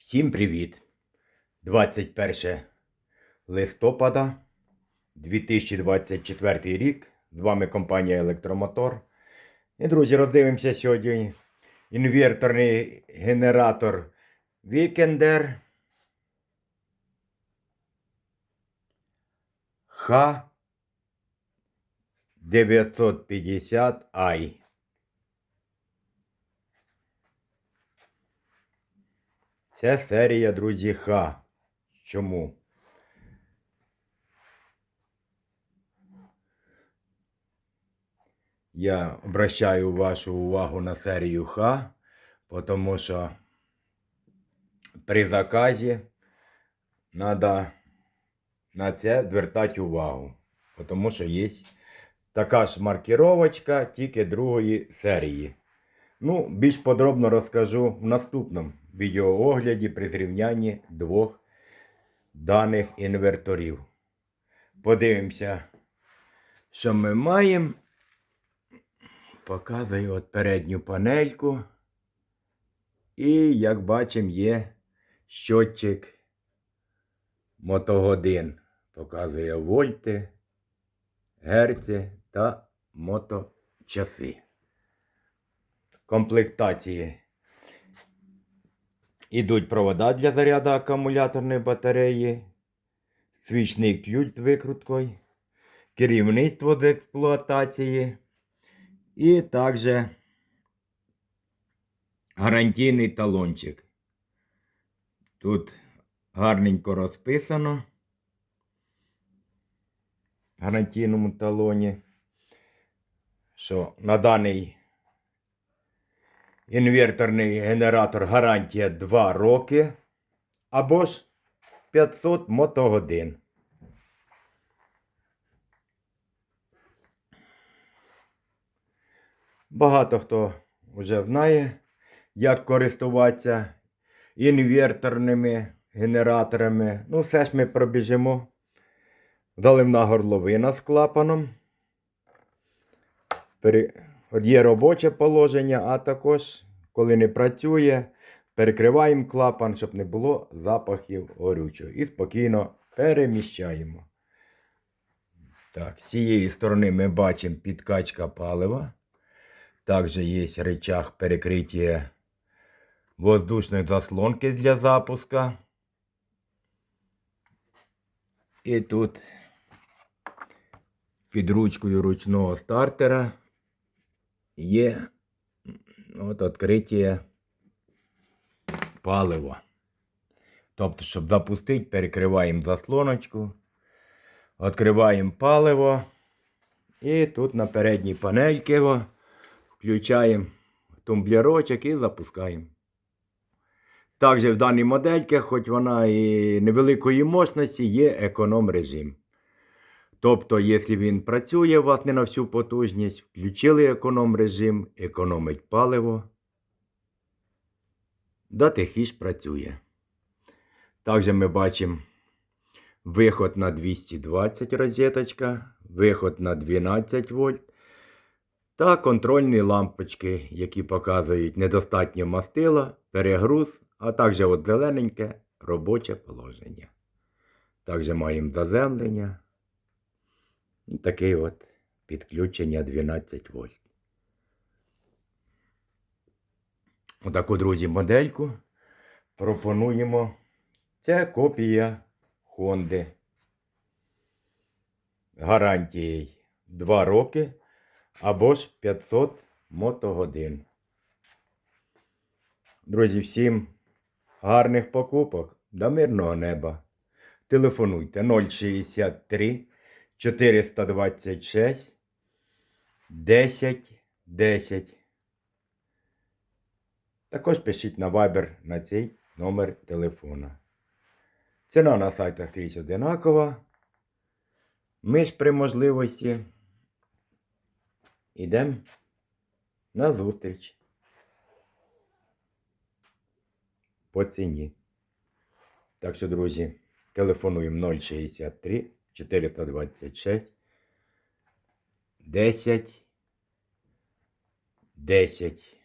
Всім привіт! 21 листопада 2024 рік. З вами компанія Електромотор. І, друзі, роздивимося сьогодні інверторний генератор Weekender H 950i. Це серія, друзі, Х. Чому? Я обращаю вашу увагу на серію Х, тому що при заказі треба на це звертати увагу. Тому що є така ж маркіровочка, тільки другої серії. Ну, більш подробно розкажу в наступному відеоогляді при зрівнянні двох даних інверторів. Подивимося, що ми маємо. Показую от передню панельку. І, як бачимо, є щотчик мотогодин. Показує вольти, герці та моточаси комплектації ідуть провода для заряду акумуляторної батареї, свічний ключ з викруткою, керівництво з експлуатації і також гарантійний талончик. Тут гарненько розписано гарантійному талоні, що на даний Інверторний генератор гарантія 2 роки або ж 500 мотогодин. Багато хто вже знає, як користуватися інверторними генераторами. Ну, все ж ми пробіжимо. Заливна горловина з клапаном. Є робоче положення, а також, коли не працює, перекриваємо клапан, щоб не було запахів горючого. І спокійно переміщаємо. Так, з цієї сторони ми бачимо підкачка палива. Також є речах перекриття воздушної заслонки для запуска. І тут під ручкою ручного стартера є от відкриття палива. Тобто, щоб запустити, перекриваємо заслоночку, відкриваємо паливо. І тут на передній панельці включаємо тумблерочок і запускаємо. Також в даній модельці, хоч вона і невеликої мощності, є економ режим. Тобто, якщо він працює у вас не на всю потужність, включили економ режим, економить паливо, да тихіш працює. Також ми бачимо виход на 220 розеточка, виход на 12 вольт та контрольні лампочки, які показують недостатньо мастила, перегруз, а також от зелененьке робоче положення. Також маємо заземлення. Такий от підключення 12 вольт. Отаку, друзі, модельку пропонуємо. Це копія Honda. Гарантією 2 роки або ж 500 мотогодин. Друзі, всім гарних покупок до мирного неба. Телефонуйте 063 426 10 10. Також пишіть на Viber на цей номер телефона. Ціна на сайтах скрізь одинакова. Ми ж при можливості йдемо на зустріч по ціні. Так що, друзі, телефонуємо 063 426 10 10